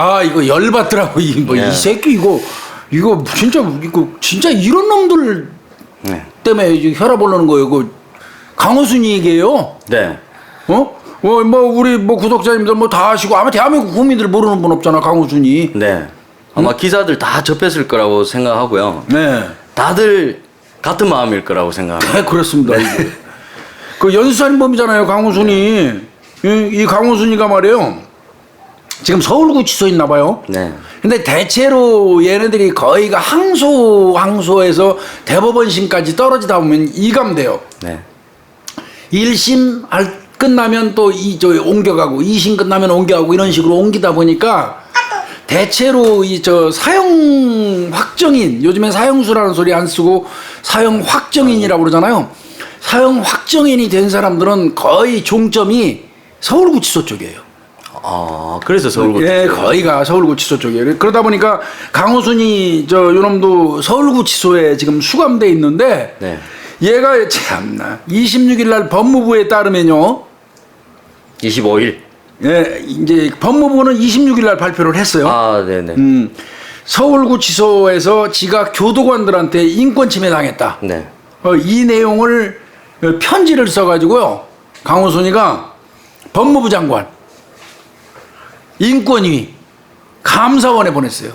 아 이거 열받더라고 이 뭐이 네. 새끼 이거 이거 진짜 이거 진짜 이런 놈들 네. 때문에 이제 혈압 올라는 거예요. 그 강호순이 얘기예요. 네. 어? 어, 뭐 우리 뭐 구독자님들 뭐 다 아시고 아마 대한민국 국민들 모르는 분 없잖아 강호순이. 네. 아마 기자들 다 접했을 거라고 생각하고요. 네. 다들 같은 마음일 거라고 생각합니다. 네 그렇습니다. 이게. 그 연수살인범이잖아요 강호순이. 이, 이 강호순이가 말이에요. 지금 서울구치소에 있나 봐요. 네. 근데 대체로 얘네들이 거의가 항소 항소에서 대법원심까지 떨어지다 보면 이감돼요. 네. 1심 할 끝나면 또 이 저 옮겨가고 2심 끝나면 옮겨가고 이런 식으로 옮기다 보니까 대체로 이 저 사형 확정인 요즘엔 사형수라는 소리 안 쓰고 사형 확정인이라고 그러잖아요. 사형 확정인이 된 사람들은 거의 종점이 서울구치소 쪽이에요. 아, 그래서 서울구 예, 거의가 서울구치소 쪽이에요. 그러다 보니까 강호순이 저 요놈도 서울구치소에 지금 수감돼 있는데 네. 얘가 참나 26일 날 법무부에 따르면요. 25일. 예, 이제 법무부는 26일 날 발표를 했어요. 아, 네, 네. 음, 서울구치소에서 지가 교도관들한테 인권 침해 당했다. 네. 어, 이 내용을 어, 편지를 써가지고요. 강호순이가 법무부 장관, 인권위, 감사원에 보냈어요.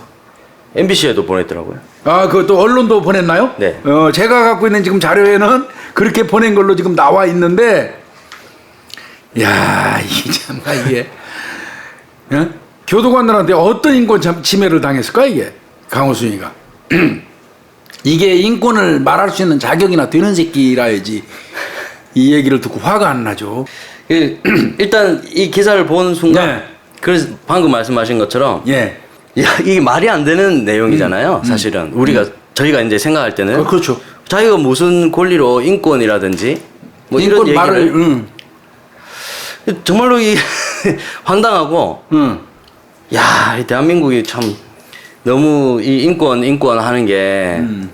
MBC에도 보냈더라고요. 아, 그것도 언론도 보냈나요? 네. 어, 제가 갖고 있는 지금 자료에는 그렇게 보낸 걸로 지금 나와 있는데, 야, 이게 참나 이게, 예? 교도관들한테 어떤 인권 참- 침해를 당했을까 이게 강호순이가 이게 인권을 말할 수 있는 자격이나 되는 새끼라야지 이 얘기를 듣고 화가 안 나죠. 그, 일단 이 기사를 본 순간 네. 그래서 방금 말씀하신 것처럼 예, 야, 이게 말이 안 되는 내용이잖아요. 사실은 우리가 저희가 이제 생각할 때는 어, 그렇죠. 자기가 무슨 권리로 인권이라든지 뭐 인권 이런 말을, 얘기를 응, 정말로 이 황당하고 응. 야, 이 대한민국이 참 너무 이 인권 인권 하는 게 음.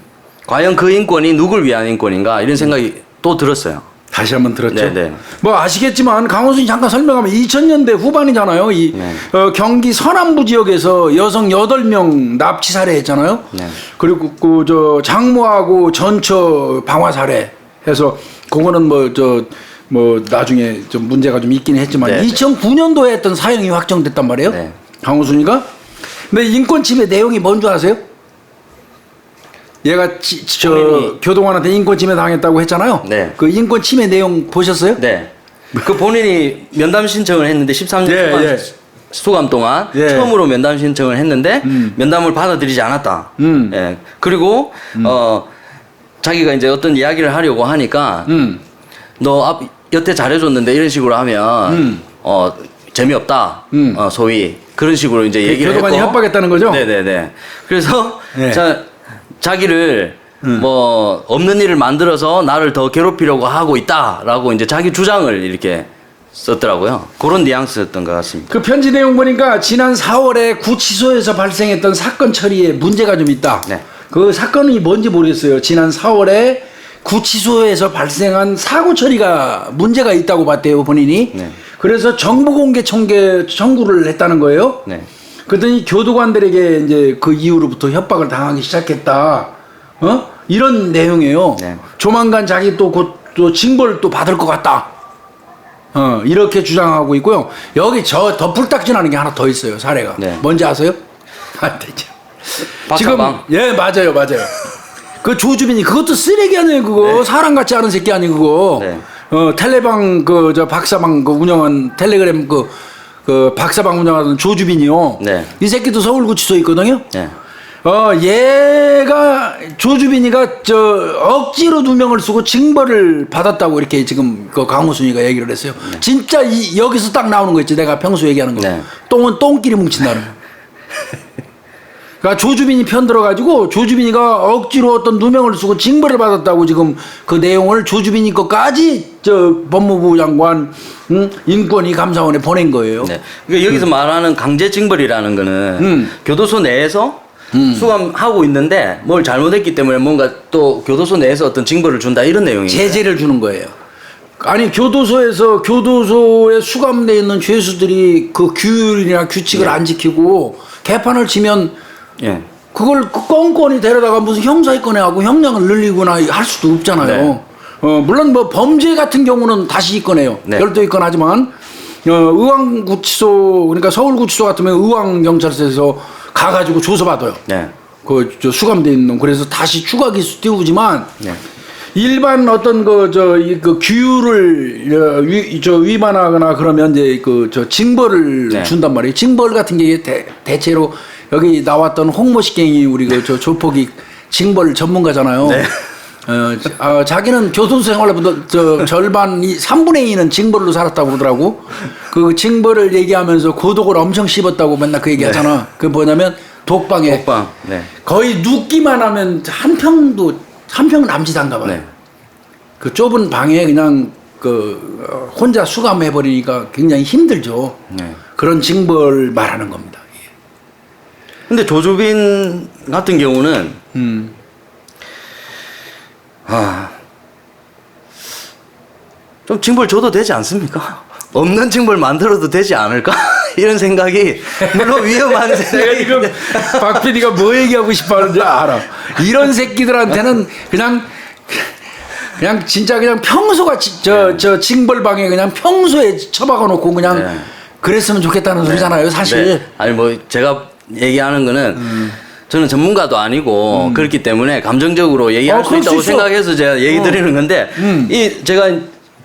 과연 그 인권이 누굴 위한 인권인가 이런 생각이 또 들었어요. 다시 한번 들었죠. 네, 네. 뭐 아시겠지만 강호순이 잠깐 설명하면 2000년대 후반이잖아요. 이 네. 어, 경기 서남부 지역에서 여성 8명 납치 살해했잖아요. 네. 그리고 그 저 장모하고 전처 방화 살해 해서 그거는 뭐저뭐 나중에 좀 문제가 좀 있긴 했지만 네, 네. 2009년도에 했던 사형이 확정됐단 말이에요. 네. 강호순이가. 근데 인권 침해 내용이 뭔 줄 아세요? 얘가 지- 저 본인이- 교도관한테 인권 침해 당했다고 했잖아요. 네. 그 인권 침해 내용 보셨어요? 네. 그 본인이 면담 신청을 했는데 13년 예, 수감, 예. 수감 동안 예. 처음으로 면담 신청을 했는데 음. 면담을 받아들이지 않았다. 음. 예. 그리고 어 자기가 이제 어떤 이야기를 하려고 하니까 음. 너 앞, 여태 잘해줬는데 이런 식으로 하면 음. 어 재미없다. 음. 어 소위 그런 식으로 이제 그 얘기를 교도관이 했고. 협박했다는 거죠? 네네네. 그래서 네. 자 자기를 음. 뭐 없는 일을 만들어서 나를 더 괴롭히려고 하고 있다라고 이제 자기 주장을 이렇게 썼더라고요. 그런 뉘앙스였던 것 같습니다. 그 편지 내용 보니까 지난 4월에 구치소에서 발생했던 사건 처리에 문제가 좀 있다. 네. 그 사건이 뭔지 모르겠어요. 지난 4월에 구치소에서 발생한 사고 처리가 문제가 있다고 봤대요, 본인이. 네. 그래서 정보 공개 청계 청구를 했다는 거예요. 네. 그랬더니 교도관들에게 이제 그 이후로부터 협박을 당하기 시작했다. 어? 이런 내용이에요. 네. 조만간 자기 또 곧 또 징벌 또 받을 것 같다. 어, 이렇게 주장하고 있고요. 여기 저 덧불딱지나는 게 하나 더 있어요, 사례가. 네. 뭔지 아세요? 아. 박사방. 지금, 예, 맞아요, 맞아요. 그 조주빈이 그것도 쓰레기 아니에요, 그거. 사람 같지 않은 새끼 아니에요, 그거. 네. 어, 텔레방, 그, 저, 박사방 그 운영한 텔레그램 그, 그, 박사방 운영하던 조주빈이요. 네. 이 새끼도 서울구치소에 있거든요. 네. 어, 얘가, 조주빈이가, 저, 억지로 누명을 쓰고 징벌을 받았다고 이렇게 지금 그 강호순이가 얘기를 했어요. 진짜 이, 여기서 딱 나오는 거 있지. 내가 평소 얘기하는 거. 네. 똥은 똥끼리 뭉친다는 거. 그러니까 조주빈이 편들어가지고 조주빈이가 억지로 어떤 누명을 쓰고 징벌을 받았다고 지금 그 내용을 조주빈이 것까지 저 법무부 장관 응? 인권위 감사원에 보낸 거예요. 네. 그러니까 여기서 말하는 강제 징벌이라는 거는 음. 교도소 내에서 수감하고 있는데 뭘 잘못했기 때문에 뭔가 또 교도소 내에서 어떤 징벌을 준다 이런 내용이에요. 제재를 주는 거예요. 아니 교도소에서 교도소에 수감돼 있는 죄수들이 그 규율이나 규칙을 안 지키고 개판을 치면 예. 그걸 그 껌껌이 데려다가 무슨 형사입건에 하고 형량을 늘리거나 할 수도 없잖아요. 네. 어, 물론 뭐 범죄 같은 경우는 다시 입건해요. 네. 별도 입건하지만 어, 의왕구치소 그러니까 서울구치소 같으면 의왕경찰서에서 가가지고 조사받아요. 네. 그 저 수감돼 있는 놈. 그래서 다시 추가 기수 띄우지만 네. 일반 어떤 그 저이그 규율을 어, 위, 저 위반하거나 그러면 이제 그 저 징벌을 네. 준단 말이에요. 징벌 같은 게 대, 대체로 여기 나왔던 홍모식갱이 우리 그 저 조폭이 징벌 전문가잖아요. 네. 어, 자- 아, 자기는 교도소 생활보다 저 절반 이 3분의 2는 징벌로 살았다고 그러더라고. 그 징벌을 얘기하면서 고독을 엄청 씹었다고 맨날 그 얘기하잖아. 그 뭐냐면 독방에 독방. 네. 거의 눕기만 하면 한 평도 한 평 남짓한가 봐요. 네. 그 좁은 방에 그냥 그 어, 혼자 수감해 버리니까 굉장히 힘들죠. 네. 그런 징벌 말하는 겁니다. 예. 근데 조주빈 같은 경우는 음. 아, 좀 징벌 줘도 되지 않습니까? 없는 징벌 만들어도 되지 않을까? 이런 생각이 물론 위험한 내가 생각이 지금 박 PD가 뭐 얘기하고 싶어 하는지 알아. 이런 새끼들한테는 그냥 그냥 진짜 그냥 평소가 저저 징벌방에 그냥 평소에 처박아 놓고 그냥 네. 그랬으면 좋겠다는 소리잖아요, 사실. 네. 아니 뭐 제가 얘기하는 거는 음. 저는 전문가도 아니고 그렇기 때문에 감정적으로 얘기할 어, 수수 있다고 있어. 생각해서 제가 얘기 어. 드리는 건데 음. 이 제가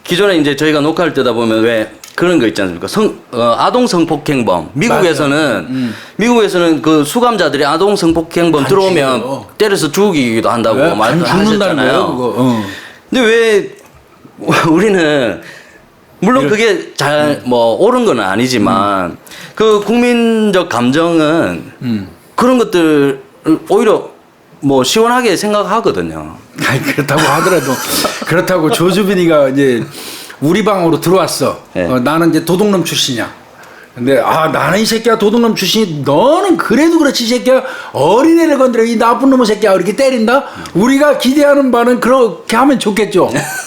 기존에 이제 저희가 녹화할 때다 보면 왜 그런 거 있지 않습니까? 성 어, 아동 성폭행범 미국에서는 음. 미국에서는 그 수감자들이 아동 성폭행범 간 들어오면 죽여요. 때려서 죽이기도 한다고 죽는다는 말하셨잖아요. 거예요, 그거. 어. 근데 왜 우리는 물론 그게 잘 뭐 옳은 건 아니지만 그 국민적 감정은 음. 그런 것들을 오히려 뭐 시원하게 생각하거든요. 아니, 그렇다고 하더라도 그렇다고 조주빈이가 이제 우리 방으로 들어왔어. 네. 어, 나는 이제 도둑놈 출신이야. 근데 아 나는 이 새끼야 도둑놈 출신이 너는 그래도 그렇지 이 새끼야 어린애를 건드려 이 나쁜 놈의 새끼야 이렇게 때린다. 우리가 기대하는 바는 그렇게 하면 좋겠죠.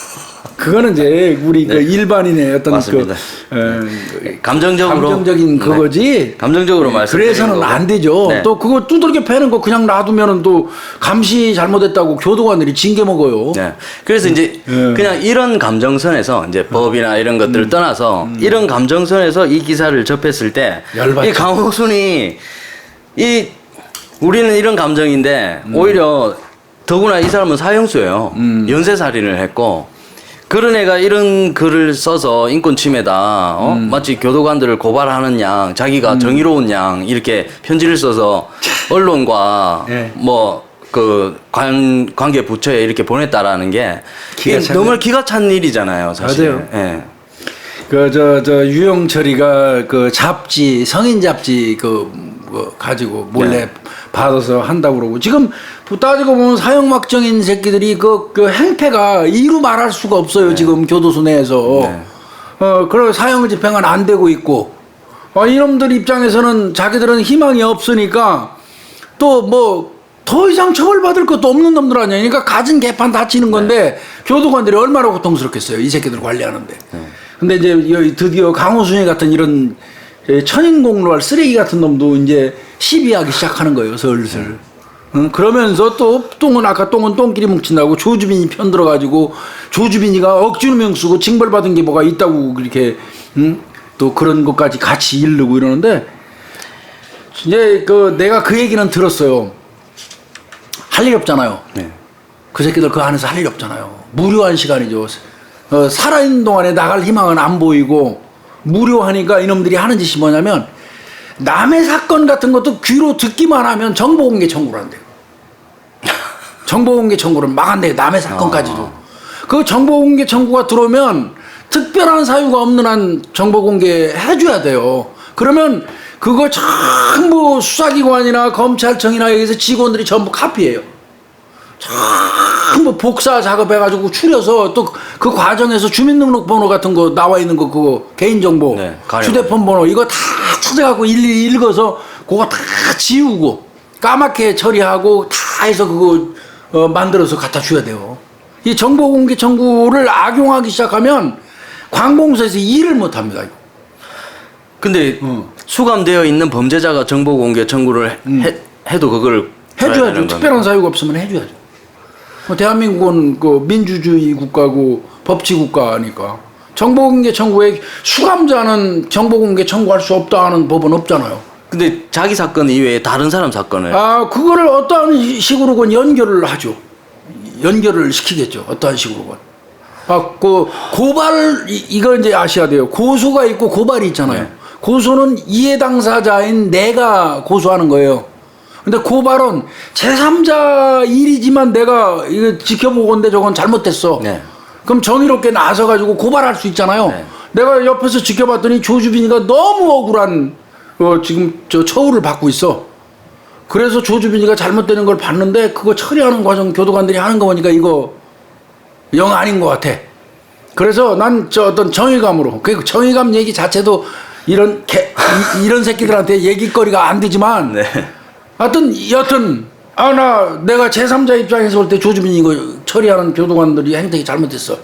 그거는 이제 우리 그 일반인의 어떤 네. 맞습니다. 그 어, 감정적으로 감정적인 네. 그거지. 감정적으로 말씀. 그래서는 안 되죠. 네. 또 그거 두들겨 패는 거 그냥 놔두면은 또 감시 잘못했다고 교도관들이 징계 먹어요. 네. 그래서 이제 예. 그냥 이런 감정선에서 이제 법이나 이런 것들을 음. 떠나서 이런 감정선에서 이 기사를 접했을 때. 이 강호순이 이 우리는 이런 감정인데 음. 오히려 더구나 이 사람은 사형수예요. 연쇄 살인을 했고 그런 애가 이런 글을 써서 인권 침해다. 어? 음. 마치 교도관들을 고발하는 양, 자기가 정의로운 양 이렇게 편지를 써서 언론과 예. 뭐그 관 관계 부처에 이렇게 보냈다라는 게 기가 이게 찬 너무 기가 찬 일이잖아요, 사실. 맞아요. 예. 그 저 저 유영철이가 그 잡지 성인 잡지 그 뭐 가지고 몰래 네. 받아서 한다고 그러고 지금 따지고 보면 사형막정인 새끼들이 그, 그 행패가 이루 말할 수가 없어요 지금 교도소 내에서 네. 어 그런 사형 집행은 안 되고 있고 어, 이놈들 입장에서는 자기들은 희망이 없으니까 또 뭐 더 이상 처벌받을 것도 없는 놈들 아니야. 그러니까 가진 개판 다치는 건데 교도관들이 얼마나 고통스럽겠어요. 이 새끼들 관리하는데. 근데 이제 여- 드디어 강호순이 같은 이런 천인공로할 쓰레기 같은 놈도 이제 시비하기 시작하는 거예요. 슬슬. 응? 그러면서 또 똥은 아까 똥은 똥끼리 뭉친다고 조주빈이 편 들어가지고 조주빈이가 억지누명 쓰고 징벌받은 게 뭐가 있다고 그렇게 응? 또 그런 것까지 같이 이르고 이러는데 이제 그 내가 그 얘기는 들었어요. 할 일이 없잖아요. 네. 그 새끼들 그 안에서 할 일이 없잖아요. 무료한 시간이죠. 어, 살아있는 동안에 나갈 희망은 안 보이고 무료하니까 이놈들이 하는 짓이 뭐냐면 남의 사건 같은 것도 귀로 듣기만 하면 정보공개 청구를 한대요. 정보공개 청구를 막 한대요. 남의 사건까지도. 그 정보공개 청구가 들어오면 특별한 사유가 없는 한 정보공개 해줘야 돼요. 그러면 그거 전부 수사기관이나 검찰청이나 여기서 직원들이 전부 카피해요. 전부 복사 작업해가지고 추려서 또 그 과정에서 주민등록번호 같은 거 나와 있는 거 그거 개인정보 네, 가려. 휴대폰 번호 이거 다 찾아갖고 일일이 읽어서 그거 다 지우고 까맣게 처리하고 다 해서 그거 어, 만들어서 갖다 줘야 돼요. 이 정보공개 청구를 악용하기 시작하면 관공서에서 일을 못합니다. 이거. 근데 어. 수감되어 있는 범죄자가 정보 공개 청구를 해, 해도 그걸 줘야 해줘야죠. 특별한. 사유가 없으면 해줘야죠. 뭐 대한민국은 그 민주주의 국가고 법치 국가니까 정보공개 청구에 수감자는 정보공개 청구할 수 없다는 법은 없잖아요. 근데 자기 사건 이외에 다른 사람 사건을 아 그거를 어떠한 식으로건 연결을 하죠. 연결을 시키겠죠. 어떠한 식으로건. 아그 고발 이- 이거 이제 아셔야 돼요. 고소가 있고 고발이 있잖아요. 네. 고소는 이해 당사자인 내가 고소하는 거예요. 근데 고발은 제3자 일이지만 내가 이거 지켜보건데 저건 잘못됐어. 네. 그럼 정의롭게 나서가지고 고발할 수 있잖아요. 네. 내가 옆에서 지켜봤더니 조주빈이가 너무 억울한 어, 지금 저 처우를 받고 있어. 그래서 조주빈이가 잘못되는 걸 봤는데 그거 처리하는 과정 교도관들이 하는 거 보니까 이거 영 아닌 것 같아. 그래서 난 저 어떤 정의감으로 그 정의감 얘기 자체도 이런 개, 이, 이런 새끼들한테 얘기거리가 안 되지만 네. 하여튼 여튼 아 나 내가 제3자 입장에서 볼 때 조주빈이 이거 처리하는 교도관들이 행동이 잘못됐어.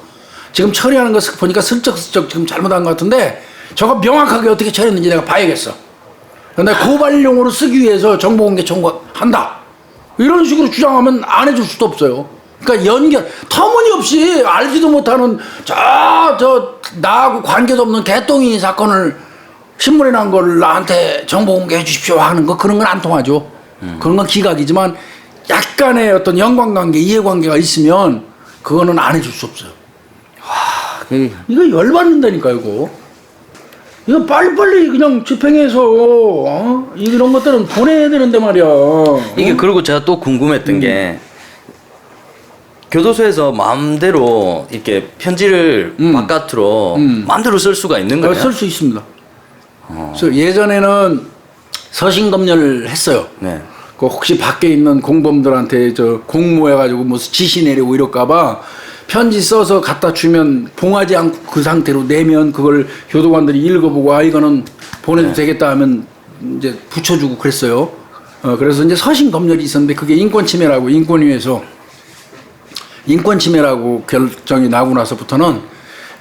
지금 처리하는 거 슥- 보니까 슬쩍슬쩍 지금 잘못한 것 같은데 저거 명확하게 어떻게 처리했는지 내가 봐야겠어. 근데 고발용으로 쓰기 위해서 정보공개 청구한다. 이런 식으로 주장하면 안 해줄 수도 없어요. 그러니까 연결 터무니없이 알지도 못하는 저 저 나하고 관계도 없는 개똥이 사건을 신문에 난 걸 나한테 정보 공개해 주십시오 하는 거 그런 건 안 통하죠. 그런 건 기각이지만 약간의 어떤 연관관계, 이해관계가 있으면 그거는 안 해줄 수 없어요. 이- 이거 열받는다니까 이거. 이거 빨리빨리 그냥 집행해서 어? 이런 것들은 보내야 되는데 말이야. 이게 그리고 제가 또 궁금했던 게 교도소에서 마음대로 이렇게 편지를 음. 바깥으로 음. 마음대로 쓸 수가 있는 거예요? 쓸 수 있습니다. 그래서 예전에는 서신검열을 했어요. 네. 그 혹시 밖에 있는 공범들한테 저 공모해가지고 무슨 지시 내리고 이럴까봐 편지 써서 갖다 주면 봉하지 않고 그 상태로 내면 그걸 교도관들이 읽어보고 아 이거는 보내도 되겠다 하면 이제 붙여주고 그랬어요. 어 그래서 이제 서신 검열이 있었는데 그게 인권 침해라고 인권위에서 인권 침해라고 결정이 나고 나서부터는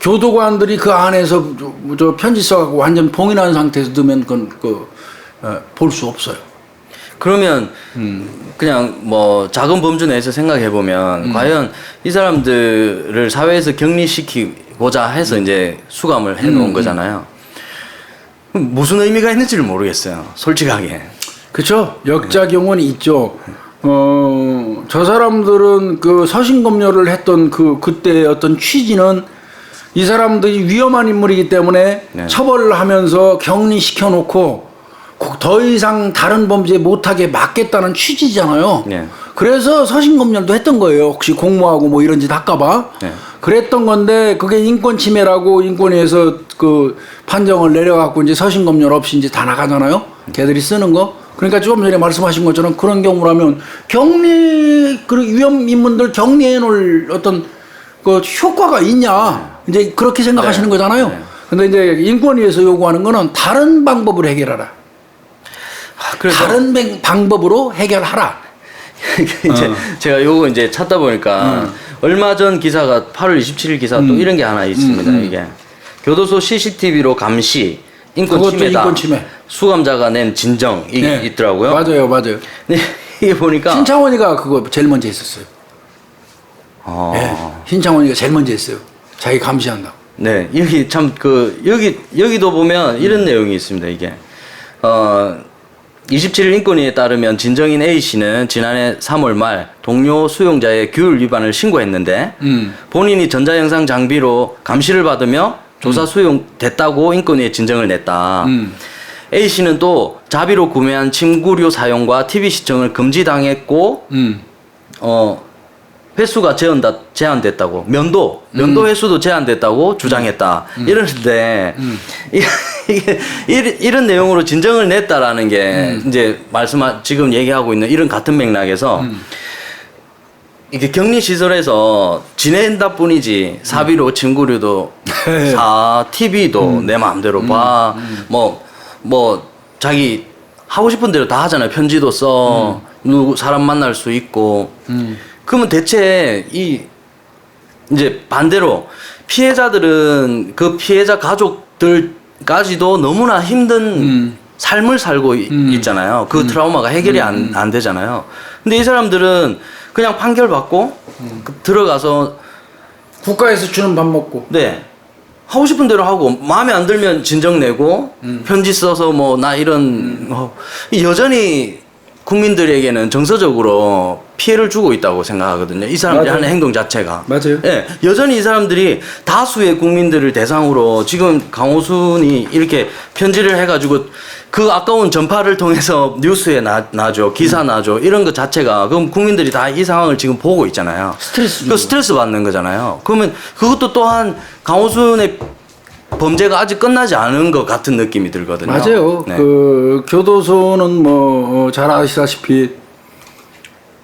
교도관들이 그 안에서 저, 저 편지 써갖고 완전 봉인한 상태에서 넣으면 그건 그 볼 수 없어요. 그러면 음. 그냥 뭐 작은 범주 내에서 생각해 보면 음. 과연 이 사람들을 사회에서 격리시키고자 해서 이제 수감을 해 놓은 음, 거잖아요. 무슨 의미가 있는지를 모르겠어요. 솔직하게. 그렇죠. 역작용은 있죠. 어, 저 사람들은 그 서신검열을 했던 그 그때 어떤 취지는 이 사람들이 위험한 인물이기 때문에 네. 처벌을 하면서 격리시켜 놓고 더 이상 다른 범죄 못하게 막겠다는 취지잖아요. 네. 그래서 서신검열도 했던 거예요. 혹시 공모하고 뭐 이런 짓 할까봐. 네. 그랬던 건데 그게 인권 침해라고 인권위에서 그 판정을 내려갖고 이제 서신검열 없이 이제 다 나가잖아요. 걔들이 쓰는 거. 그러니까 조금 전에 말씀하신 것처럼 그런 경우라면 격리 그 위험 인물들 격리해 놓을 어떤 그 효과가 있냐 이제 그렇게 생각하시는 네. 거잖아요. 네. 근데 이제 인권위에서 요구하는 거는 다른 방법으로 해결하라. 아, 그래서 다른 뱅- 방법으로 해결하라. 이제 어. 제가 요거 이제 찾다 보니까 얼마 전 기사가 8월 27일 기사 또 이런 게 하나 있습니다. 음, 음. 이게 교도소 CCTV로 감시 인권 그것도 침해다. 인권 침해. 수감자가 낸 진정 이 네. 있더라고요. 맞아요, 맞아요. 근데 이게 보니까 신창원이가 그거 제일 먼저 했었어요. 어, 예. 신창원이가 제일 먼저 했어요. 자기 감시한다고. 네 여기 참 그 여기 여기도 보면 이런 음. 내용이 있습니다. 이게 어 27일 인권위에 따르면 진정인 A 씨는 지난해 3월 말 동료 수용자의 규율 위반을 신고했는데 음. 본인이 전자영상 장비로 감시를 받으며 조사 수용됐다고 인권위에 진정을 냈다. 음. A 씨는 또 자비로 구매한 침구류 사용과 TV 시청을 금지당했고 음. 어 횟수가 제한다, 제한됐다고. 면도 면도 음. 횟수도 제한됐다고 주장했다. 이러는데 이- 이게 이런, 이런 내용으로 진정을 냈다라는 게 음. 이제 말씀 지금 얘기하고 있는 이런 같은 맥락에서 음. 이게 격리 시설에서 지낸다 뿐이지 사비로 친구류도 네. 사 TV도 내 마음대로 봐. 뭐뭐 자기 하고 싶은 대로 다 하잖아요. 편지도 써. 누구 사람 만날 수 있고. 음. 그러면 대체 이 이제 반대로 피해자들은 그 피해자 가족들까지도 너무나 힘든 음. 삶을 살고 이- 음. 있잖아요. 그 트라우마가 해결이 안, 안 되잖아요. 근데 이 사람들은 그냥 판결 받고 음. 그 들어가서 국가에서 주는 밥 먹고. 네. 하고 싶은 대로 하고 마음에 안 들면 진정 내고 음. 편지 써서 뭐 나 이런 어, 여전히 국민들에게는 정서적으로 피해를 주고 있다고 생각하거든요. 이 사람들이 맞아요. 하는 행동 자체가. 맞아요. 예. 여전히 이 사람들이 다수의 국민들을 대상으로 지금 강호순이 이렇게 편지를 해가지고 그 아까운 전파를 통해서 뉴스에 나, 나죠. 기사 음. 나죠. 이런 것 자체가 그럼 국민들이 다 이 상황을 지금 보고 있잖아요. 스트레스 그. 스트레스 받는 거잖아요. 그러면 그것도 또한 강호순의 범죄가 아직 끝나지 않은 것 같은 느낌이 들거든요. 맞아요. 네. 그 교도소는 뭐 잘 아시다시피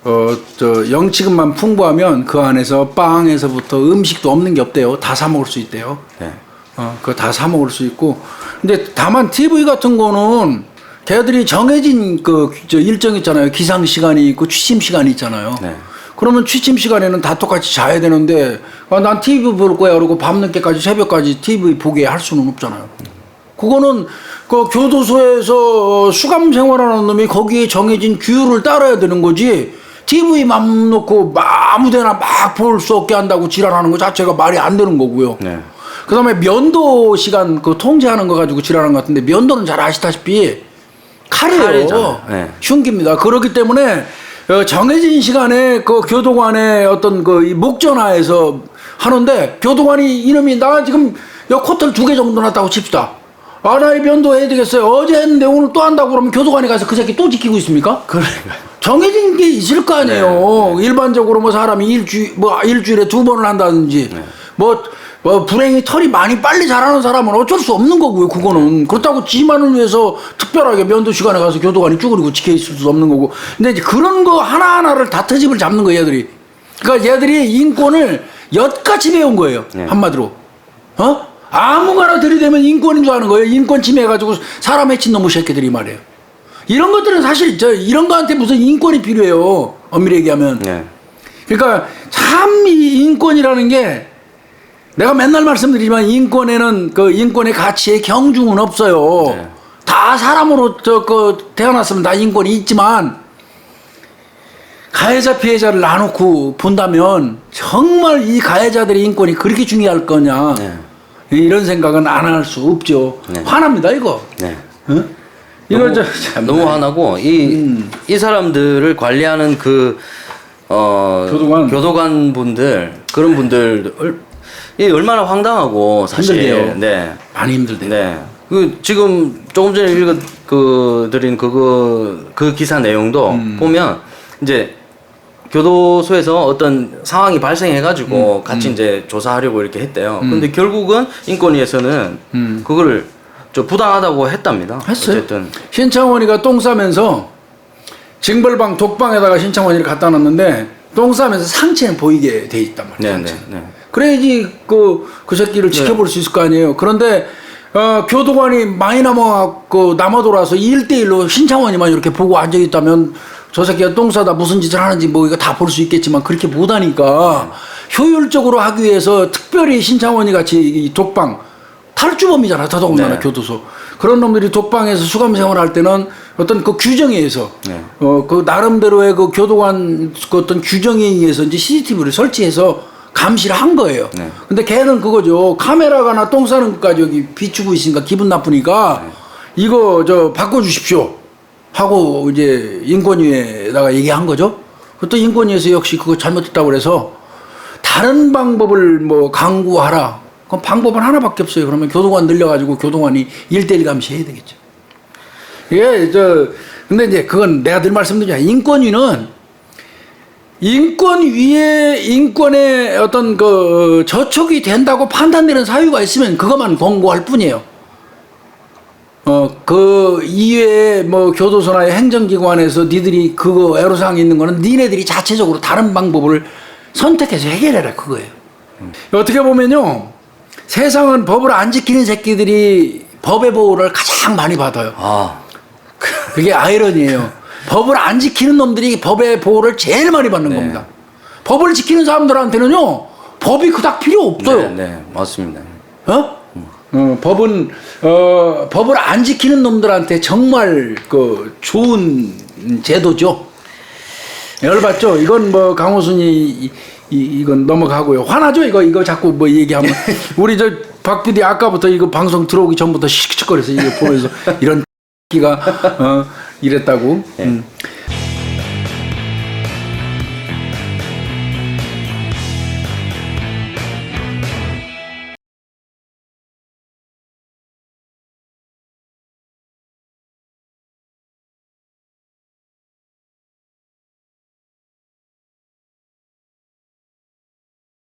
어저 영치금만 풍부하면 그 안에서 빵에서부터 음식도 없는 게 없대요. 다 사 먹을 수 있대요. 네. 어, 그거 다 사 먹을 수 있고. 근데 다만 TV 같은 거는 걔들이 정해진 그 저 일정 있잖아요. 기상 시간이 있고 취침 시간이 있잖아요. 네. 그러면 취침 시간에는 다 똑같이 자야 되는데 아, 난 TV 볼 거야 그러고 밤늦게까지 새벽까지 TV 보게 할 수는 없잖아요. 그거는 그 교도소에서 어, 수감 생활하는 놈이 거기에 정해진 규율을 따라야 되는 거지. TV 맘 놓고 아무데나 막 볼 수 없게 한다고 지랄하는 거 자체가 말이 안 되는 거고요. 네. 그다음에 면도 시간 그 통제하는 거 가지고 지랄하는 것 같은데 면도는 잘 아시다시피 칼이에요. 칼이잖아요. 네. 흉기입니다. 그렇기 때문에 어, 정해진 시간에 그 교도관의 어떤 그이 목전하에서 하는데 교도관이 이놈이 나 지금 여 코털 두개 정도 났다고 칩시다. 아, 나이 면도 해야 되겠어요. 어제 했는데 오늘 또 한다고 그러면 교도관에 가서 그 새끼 또 지키고 있습니까? 그러니까요. 정해진 게 있을 거 아니에요. 일반적으로 뭐 사람이 일주 뭐 일주일에 두 번을 한다든지 뭐, 뭐 불행히 털이 많이 빨리 자라는 사람은 어쩔 수 없는 거고요. 그거는 그렇다고 지만을 위해서 특별하게 면도 시간에 가서 교도관이 쭈그리고 지켜 있을 수 없는 거고. 근데 이제 그런 거 하나 하나를 다 트집을 잡는 거예요, 얘들이. 그러니까 얘들이 인권을 엿같이 배운 거예요. 네. 한마디로. 어? 아무거나 들이대면 인권인 줄 아는 거예요. 인권 침해해가지고 사람 해친 놈의 새끼들이 말이에요. 이런 것들은 사실 저 이런 거한테 무슨 인권이 필요해요. 엄밀히 얘기하면. 네. 그러니까 참 이 인권이라는 게 내가 맨날 말씀드리지만 인권에는 그 인권의 가치에 경중은 없어요. 네. 다 사람으로 저그 태어났으면 다 인권이 있지만 가해자 피해자를 나놓고 본다면 정말 이 가해자들의 인권이 그렇게 중요할 거냐 네. 이런 생각은 안 할 수 없죠. 네. 화납니다 이거. 네. 어? 이거 너무, 저 참, 너무 화나고 이이 사람들을 관리하는 그 어, 교도관. 분들 그런 분들 얼, 이 얼마나 황당하고 사실 힘들대요. 네. 많이 힘들대. 네. 그 지금 조금 전에 읽어 그 드린 그거 그 기사 내용도 음. 보면 이제 교도소에서 어떤 상황이 발생해 가지고 음. 같이 이제 조사하려고 이렇게 했대요. 근데 결국은 인권위에서는 음. 그거를 저 부당하다고 했답니다. 했어요. 어쨌든 신창원이가 똥 싸면서 징벌방 독방에다가 신창원이를 갖다 놨는데 똥 싸면서 상체는 보이게 돼 있단 말이에요. 네, 네. 네. 그래야지 그, 그 새끼를 지켜볼 수 있을 거 아니에요. 그런데 어, 교도관이 많이 남아갖고 남아 돌아서 1대1로 신창원이만 이렇게 보고 앉아있다면 저 새끼가 똥 싸다 무슨 짓을 하는지 뭐 이거 다 볼 수 있겠지만 그렇게 못하니까 효율적으로 하기 위해서 특별히 신창원이 같이 이 독방 탈주범이잖아 더더군다나 네. 교도소 그런 놈들이 독방에서 수감 생활할 때는 어떤 그 규정에 의해서 네. 어 그 나름대로의 그 교도관 그 어떤 규정에 의해서 이제 CCTV를 설치해서 감시를 한 거예요. 네. 근데 걔는 그거죠. 카메라가 나 똥 싸는 것까지 여기 비추고 있으니까 기분 나쁘니까 네. 이거 저 바꿔주십시오 하고 이제 인권위에다가 얘기한 거죠. 그것도 인권위에서 역시 그거 잘못했다고 그래서 다른 방법을 뭐 강구하라. 그럼 방법은 하나밖에 없어요. 그러면 교도관 늘려가지고 교도관이 일대일 감시해야 되겠죠. 예, 저, 근데 이제 그건 내가 늘 말씀드리자. 인권위는 인권 위에 인권의 어떤 그 저촉이 된다고 판단되는 사유가 있으면 그것만 권고할 뿐이에요. 어, 그 이외에 뭐 교도소나 행정기관에서 니들이 그거 애로사항이 있는 거는 니네들이 자체적으로 다른 방법을 선택해서 해결해라 그거예요. 어떻게 보면요. 세상은 법을 안 지키는 새끼들이 법의 보호를 가장 많이 받아요. 아 그게 아이러니예요. 법을 안 지키는 놈들이 법의 보호를 제일 많이 받는 네. 겁니다. 법을 지키는 사람들한테는요, 법이 그닥 필요 없어요. 네, 네, 맞습니다. 어? 어, 법은 어, 법을 안 지키는 놈들한테 정말 그 좋은 제도죠. 열받죠. 이건 뭐 강호순이 이, 이, 이건 넘어가고요. 화나죠. 이거 이거 자꾸 뭐 얘기하면 우리 저 박 PD 아까부터 이거 방송 들어오기 전부터 씩씩거려서 이거 보면서 이런 기가 어, 이랬다고. 음.